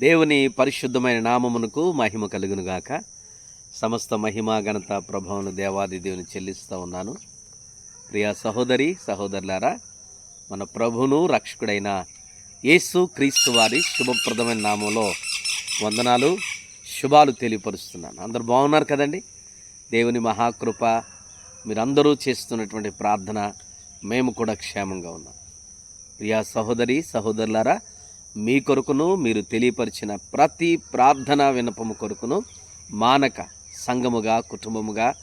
దేవుని పరిశుద్ధమైన నామమునకు మహిమ కలుగునుగాక. సమస్త మహిమ ఘనత ప్రభావం దేవాది దేవుని చెల్లిస్తూ ఉన్నాను. ప్రియా సహోదరి సహోదరులారా మన ప్రభును రక్షకుడైన యేసు క్రీస్తు వారి శుభప్రదమైన నామంలో వందనాలు శుభాలు తెలియపరుస్తున్నాను. అందరు బాగున్నారు కదండి? దేవుని మహాకృప మీరందరూ చేస్తున్నటువంటి ప్రార్థన మేము కూడా క్షేమంగా ఉన్నాం. ప్రియా సహోదరి సహోదరులారా మీ కొరకును మీరు తెలియపరిచిన ప్రతి ప్రార్థన వినపము కొరకును మానక సంఘముగా కుటుంబముగా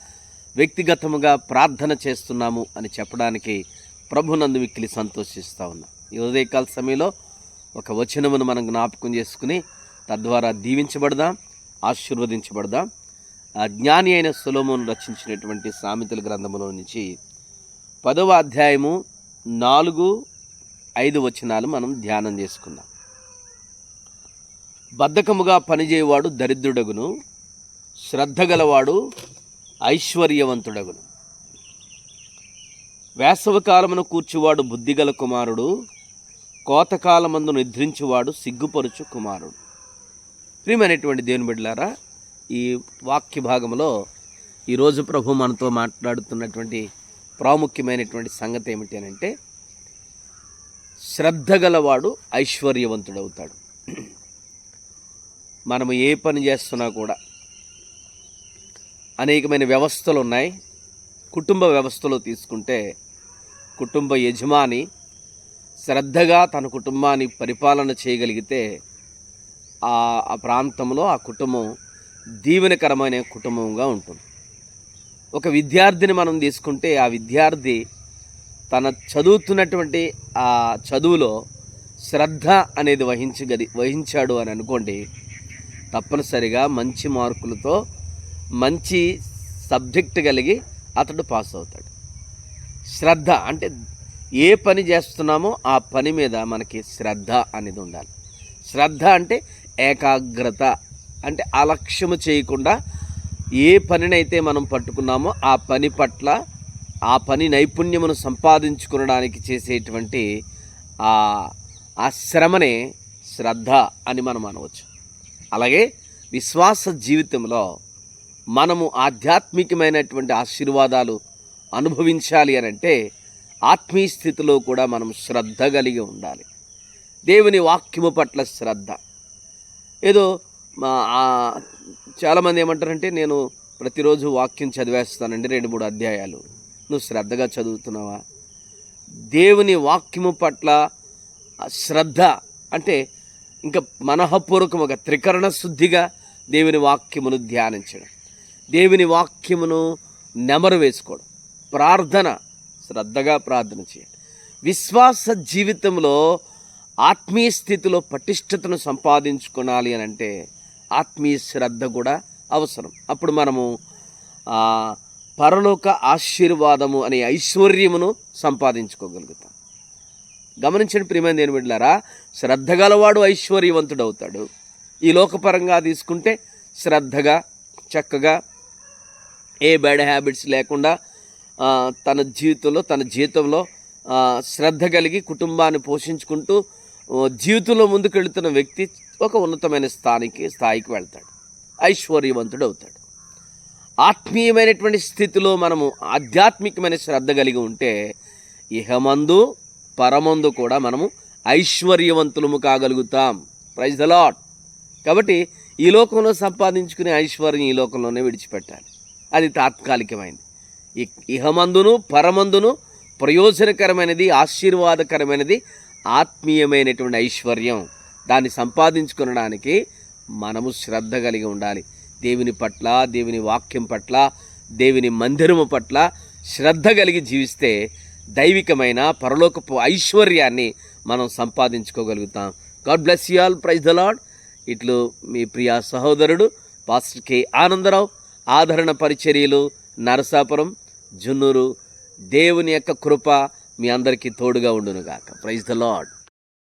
వ్యక్తిగతముగా ప్రార్థన చేస్తున్నాము అని చెప్పడానికి ప్రభునందు మిక్కిలి సంతోషిస్తూ ఉన్నా. ఈ ఉదయకాల సమయంలో ఒక వచనమును మనం జ్ఞాపకం చేసుకుని తద్వారా దీవించబడదాం ఆశీర్వదించబడదాం. ఆ జ్ఞాని అయిన సులోమును రచించినటువంటి సామెతల గ్రంథములో నుంచి పదవ అధ్యాయము నాలుగు ఐదు వచనాలు మనం ధ్యానం చేసుకుందాం. బద్ధకముగా పనిచేయవాడు దరిద్రుడగును శ్రద్ధ గలవాడు ఐశ్వర్యవంతుడగును. వేసవకాలమును కూర్చువాడు బుద్ధిగల కుమారుడు కోతకాలమందు నిద్రించువాడు సిగ్గుపరుచు కుమారుడు. ప్రియమైనటువంటి దేవుని బిడ్డలారా ఈ వాక్య భాగంలో ఈరోజు ప్రభు మనతో మాట్లాడుతున్నటువంటి ప్రాముఖ్యమైనటువంటి సంగతి ఏమిటి అని అంటే శ్రద్ధ గలవాడు ఐశ్వర్యవంతుడవుతాడు. మనము ఏ పని చేస్తున్నా కూడా అనేకమైన వ్యవస్థలు ఉన్నాయి. కుటుంబ వ్యవస్థలో తీసుకుంటే కుటుంబ యజమాని శ్రద్ధగా తన కుటుంబాన్ని పరిపాలన చేయగలిగితే ఆ ప్రాంతంలో ఆ కుటుంబం దీవెనకరమైన కుటుంబంగా ఉంటుంది. ఒక విద్యార్థిని మనం తీసుకుంటే ఆ విద్యార్థి తన చదువుతున్నటువంటి ఆ చదువులో శ్రద్ధ అనేది వహించగలి వహించాడు అని అనుకోండి తప్పనిసరిగా మంచి మార్కులతో మంచి సబ్జెక్ట్ కలిగి అతడు పాస్ అవుతాడు. శ్రద్ధ అంటే ఏ పని చేస్తున్నామో ఆ పని మీద మనకి శ్రద్ధ అనేది ఉండాలి. శ్రద్ధ అంటే ఏకాగ్రత అంటే అలక్ష్యము చేయకుండా ఏ పనినైతే మనం పట్టుకున్నామో ఆ పని పట్ల ఆ పని నైపుణ్యమును సంపాదించుకునడానికి చేసేటువంటి ఆ ఆ శ్రమనే శ్రద్ధ అని మనం అనవచ్చు. అలాగే విశ్వాస జీవితంలో మనము ఆధ్యాత్మికమైనటువంటి ఆశీర్వాదాలు అనుభవించాలి అని అంటే ఆత్మీయ స్థితిలో కూడా మనం శ్రద్ధ కలిగి ఉండాలి. దేవుని వాక్యము పట్ల శ్రద్ధ. ఏదో మా చాలామంది ఏమంటారంటే నేను ప్రతిరోజు వాక్యం చదివేస్తానండి రెండు మూడు అధ్యాయాలు. నువ్వు శ్రద్ధగా చదువుతున్నావా? దేవుని వాక్యము పట్ల శ్రద్ధ అంటే ఇంకా మనఃపూర్వకముగా త్రికరణ శుద్ధిగా దేవుని వాక్యమును ధ్యానించడం. దేవుని వాక్యమును నెమరు వేసుకోవడం. ప్రార్థన శ్రద్ధగా ప్రార్థన చేయండి. విశ్వాస జీవితంలో ఆత్మీయ స్థితిలో పటిష్టతను సంపాదించుకోవాలి అని అంటే ఆత్మీయ శ్రద్ధ కూడా అవసరం. అప్పుడు మనము పరలోక ఆశీర్వాదము అనే ఐశ్వర్యమును సంపాదించుకోగలుగుతాం. గమనించండి ప్రియమైన దేని బిడ్డలారా శ్రద్ధ గలవాడు ఐశ్వర్యవంతుడు అవుతాడు ఈ లోకపరంగా తీసుకుంటే శ్రద్ధగా చక్కగా ఏ బ్యాడ్ హ్యాబిట్స్ లేకుండా తన జీవితంలో తన జీవితంలో శ్రద్ధ కలిగి కుటుంబాన్ని పోషించుకుంటూ జీవితంలో ముందుకెళ్తున్న వ్యక్తి ఒక ఉన్నతమైన స్థానికి స్థాయికి వెళ్తాడు. ఐశ్వర్యవంతుడు అవుతాడు ఆత్మీయమైనటువంటి స్థితిలో మనము ఆధ్యాత్మికమైన శ్రద్ధ కలిగి ఉంటే ఇహమందు పరమందు కూడా మనము ఐశ్వర్యవంతులము కాగలుగుతాం. ప్రైజ్ ద లాట్ కాబట్టి ఈ లోకంలో సంపాదించుకునే ఐశ్వర్యం ఈ లోకంలోనే విడిచిపెట్టాలి. అది తాత్కాలికమైనది ఇ- ఇహమందును పరమందును ప్రయోజనకరమైనది ఆశీర్వాదకరమైనది ఆత్మీయమైనటువంటి ఐశ్వర్యం. దాన్ని సంపాదించుకునడానికి మనము శ్రద్ధ కలిగి ఉండాలి. దేవుని పట్ల దేవుని వాక్యం పట్ల దేవుని మందిరము పట్ల శ్రద్ధ కలిగి జీవిస్తే దైవికమైన పరలోకపు ఐశ్వర్యాన్ని మనం సంపాదించుకోగలుగుతాం. God bless you all praise the Lord ఇట్లు మీ ప్రియ సహోదరుడు పాస్టర్ కె ఆనందరావు. ఆదరణ పరిచర్యలు నరసాపురం జున్నూరు. దేవుని యొక్క కృప మీ అందరికీ తోడుగా ఉండునుగాక. Praise the lord